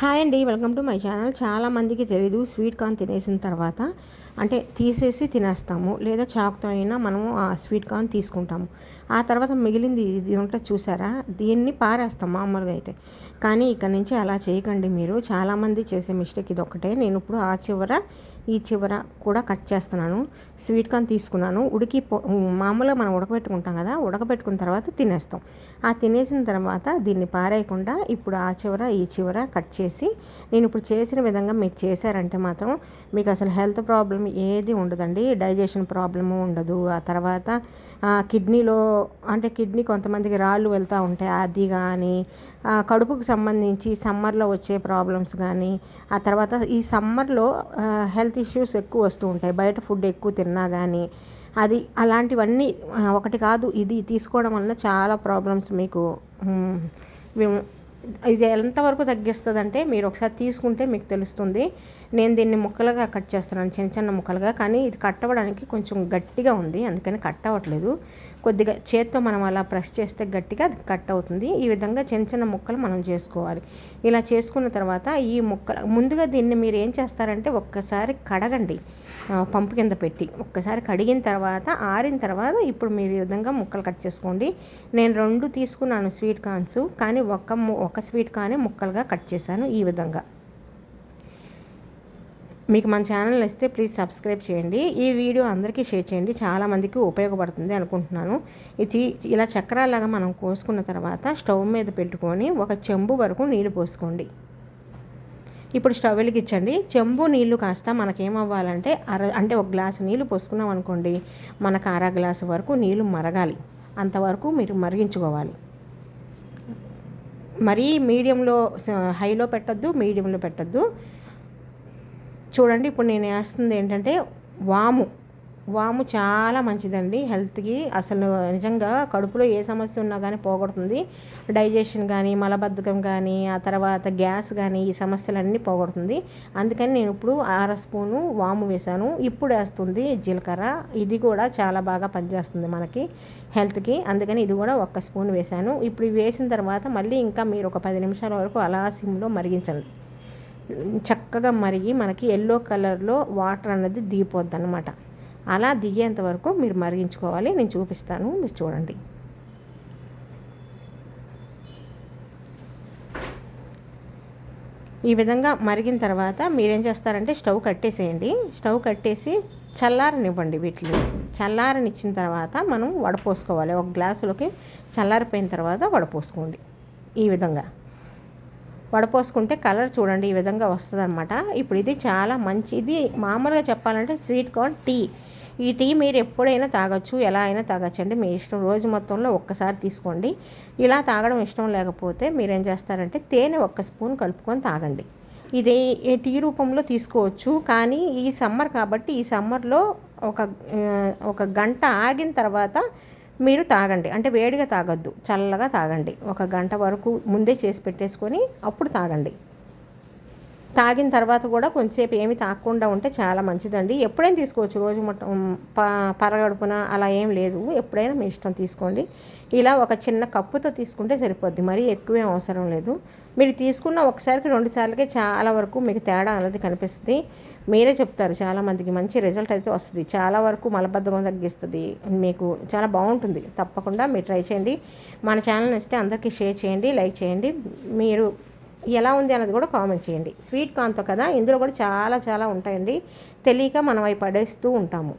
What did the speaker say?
Hi అండి welcome to my channel. చాలామందికి తెలీదు స్వీట్ కార్న్ తినేసిన తర్వాత. అంటే తీసేసి తినేస్తాము. లేదా చాకుతో అయినా మనము ఆ స్వీట్ కార్న్ తీసుకుంటాము. ఆ తర్వాత మిగిలింది ఇది ఉంటుంది చూసారా? దీన్ని పారేస్తాం మామూలుగా అయితే. కానీ ఇక్కడ నుంచి అలా చేయకండి మీరు. చాలామంది చేసే మిస్టేక్ ఇది ఒకటే నేను ఇప్పుడు ఆ చివర ఈ చివర కూడా కట్ చేస్తున్నాను. స్వీట్ కార్న్ తీసుకున్నాను. ఉడికి మామూలుగా మనం ఉడకబెట్టుకుంటాం కదా ఉడకబెట్టుకున్న తర్వాత తినేస్తాం. ఆ తినేసిన తర్వాత దీన్ని పారేయకుండా ఇప్పుడు ఆ చివర ఈ చివర కట్ చేసి నేను ఇప్పుడు చేసిన విధంగా మీరు చేశారంటే మాత్రం మీకు అసలు హెల్త్ ప్రాబ్లం ఏది ఉండదండి. డైజెషన్ ప్రాబ్లము ఉండదు. ఆ తర్వాత కిడ్నీలో అంటే కిడ్నీ కొంతమందికి రాళ్ళు వెళ్తూ ఉంటాయి. అది కానీ కడుపుకు సంబంధించి సమ్మర్లో వచ్చే ప్రాబ్లమ్స్ కానీ ఆ తర్వాత ఈ సమ్మర్లో హెల్త్ ఇష్యూస్ ఎక్కువ వస్తూ ఉంటాయి. బయట ఫుడ్ ఎక్కువ తిన్నా కానీ అది అలాంటివన్నీ ఒకటి కాదు. ఇది తీసుకోవడం వలన చాలా ప్రాబ్లమ్స్ మీకు ఇది ఎంతవరకు తగ్గిస్తుందంటే మీరు ఒకసారి తీసుకుంటే మీకు తెలుస్తుంది. నేను దీన్ని ముక్కలుగా కట్ చేస్తున్నాను చిన్న చిన్న ముక్కలుగా. కానీ ఇది కట్టవడానికి కొంచెం గట్టిగా ఉంది అందుకని కట్ అవ్వట్లేదు. కొద్దిగా చేత్తో మనం అలా ప్రెస్ చేస్తే గట్టిగా అది కట్ అవుతుంది. ఈ విధంగా చిన్న చిన్న ముక్కలు మనం చేసుకోవాలి. ఇలా చేసుకున్న తర్వాత ఈ ముక్కలు ముందుగా దీన్ని మీరు ఏం చేస్తారంటే ఒక్కసారి కడగండి. పంపు కింద పెట్టి ఒక్కసారి కడిగిన తర్వాత ఆరిన తర్వాత ఇప్పుడు మీరు ఈ విధంగా ముక్కలు కట్ చేసుకోండి. నేను రెండు తీసుకున్నాను స్వీట్ కార్న్స్ కానీ ఒక ఒక స్వీట్ కానీ ముక్కలుగా కట్ చేశాను ఈ విధంగా. మీకు మన ఛానల్ ఇస్తే ప్లీజ్ సబ్స్క్రైబ్ చేయండి. ఈ వీడియో అందరికీ షేర్ చేయండి. చాలామందికి ఉపయోగపడుతుంది అనుకుంటున్నాను. ఇది ఇలా చక్రాలాగా మనం కోసుకున్న తర్వాత స్టవ్ మీద పెట్టుకొని ఒక చెంబు వరకు నీళ్ళు పోసుకోండి. ఇప్పుడు స్టవ్ వెలిగించండి. చెంబు నీళ్ళు కాస్త మనకేమవ్వాలంటే అర అంటే ఒక గ్లాసు నీళ్ళు పోసుకున్నాం అనుకోండి మనకు అర గ్లాసు వరకు నీళ్ళు మరగాలి. అంతవరకు మీరు మరిగించుకోవాలి. మరీ మీడియంలో హైలో పెట్టద్దు మీడియంలో పెట్టద్దు. చూడండి ఇప్పుడు నేను వేస్తుంది ఏంటంటే వాము. వాము చాలా మంచిదండి హెల్త్కి. అసలు నిజంగా కడుపులో ఏ సమస్య ఉన్నా కానీ పోగొడుతుంది. డైజెషన్ కానీ మలబద్ధకం కానీ ఆ తర్వాత గ్యాస్ కానీ ఈ సమస్యలన్నీ పోగొడుతుంది. అందుకని నేను ఇప్పుడు అర స్పూను వాము వేశాను. ఇప్పుడు వేస్తుంది జీలకర్ర. ఇది కూడా చాలా బాగా పనిచేస్తుంది మనకి హెల్త్కి. అందుకని ఇది కూడా ఒక్క స్పూన్ వేశాను. ఇప్పుడు వేసిన తర్వాత మళ్ళీ ఇంకా మీరు ఒక పది నిమిషాల వరకు అలా సిమ్లో మరిగించండి. చక్కగా మరిగి మనకి ఎల్లో కలర్లో వాటర్ అన్నది దిగిపోద్ది అనమాట అలా దిగేంత వరకు మీరు మరిగించుకోవాలి. నేను చూపిస్తాను. మీరు చూడండి. ఈ విధంగా మరిగిన తర్వాత మీరేం చేస్తారంటే స్టవ్ కట్టేసేయండి. స్టవ్ కట్టేసి చల్లారనివ్వండి వీటిని. చల్లారనిచ్చిన తర్వాత మనం వడపోసుకోవాలి. ఒక గ్లాసులోకి చల్లారిపోయిన తర్వాత వడపోసుకోండి. ఈ విధంగా. వడపోసుకుంటే కలర్ చూడండి ఈ విధంగా వస్తుంది అనమాట ఇప్పుడు ఇది చాలా మంచి ఇది మామూలుగా చెప్పాలంటే స్వీట్ కార్న్ టీ. ఈ టీ మీరు ఎప్పుడైనా తాగొచ్చు ఎలా అయినా తాగొచ్చు అండి మీ ఇష్టం రోజు మొత్తంలో ఒక్కసారి తీసుకోండి. ఇలా తాగడం ఇష్టం లేకపోతే మీరేం చేస్తారంటే తేనె ఒక్క స్పూన్ కలుపుకొని తాగండి. ఇది టీ రూపంలో తీసుకోవచ్చు. కానీ ఈ సమ్మర్ కాబట్టి ఈ సమ్మర్లో ఒక ఒక గంట ఆగిన తర్వాత మీరు తాగండి. అంటే వేడిగా తాగొద్దు. చల్లగా తాగండి. ఒక గంట వరకు ముందే చేసి పెట్టేసుకొని అప్పుడు తాగండి. తాగిన తర్వాత కూడా కొంచెంసేపు ఏమి తాగకుండా ఉంటే చాలా మంచిదండి. ఎప్పుడైనా తీసుకోవచ్చు. రోజు మొత్తం పరగడుపున అలా ఏం లేదు. ఎప్పుడైనా మీ ఇష్టం తీసుకోండి. ఇలా ఒక చిన్న కప్పుతో తీసుకుంటే సరిపోద్ది. మరీ ఎక్కువేం అవసరం లేదు. మీరు తీసుకున్న ఒకసారికి రెండు సార్లకే చాలా వరకు మీకు తేడా అనేది కనిపిస్తుంది. మీరే చెప్తారు చాలామందికి మంచి రిజల్ట్ అయితే వస్తుంది. చాలా వరకు మలబద్ధకం తగ్గిస్తుంది. మీకు చాలా బాగుంటుంది. తప్పకుండా మీరు ట్రై చేయండి. మన ఛానల్ ఇస్తే అందరికీ షేర్ చేయండి లైక్ చేయండి. మీరు ఎలా ఉంది అన్నది కూడా కామెంట్ చేయండి. స్వీట్ కార్న్తో కదా ఇందులో కూడా చాలా చాలా ఉంటాయండి. తెలియక మనం అవి పడేస్తూ ఉంటాము.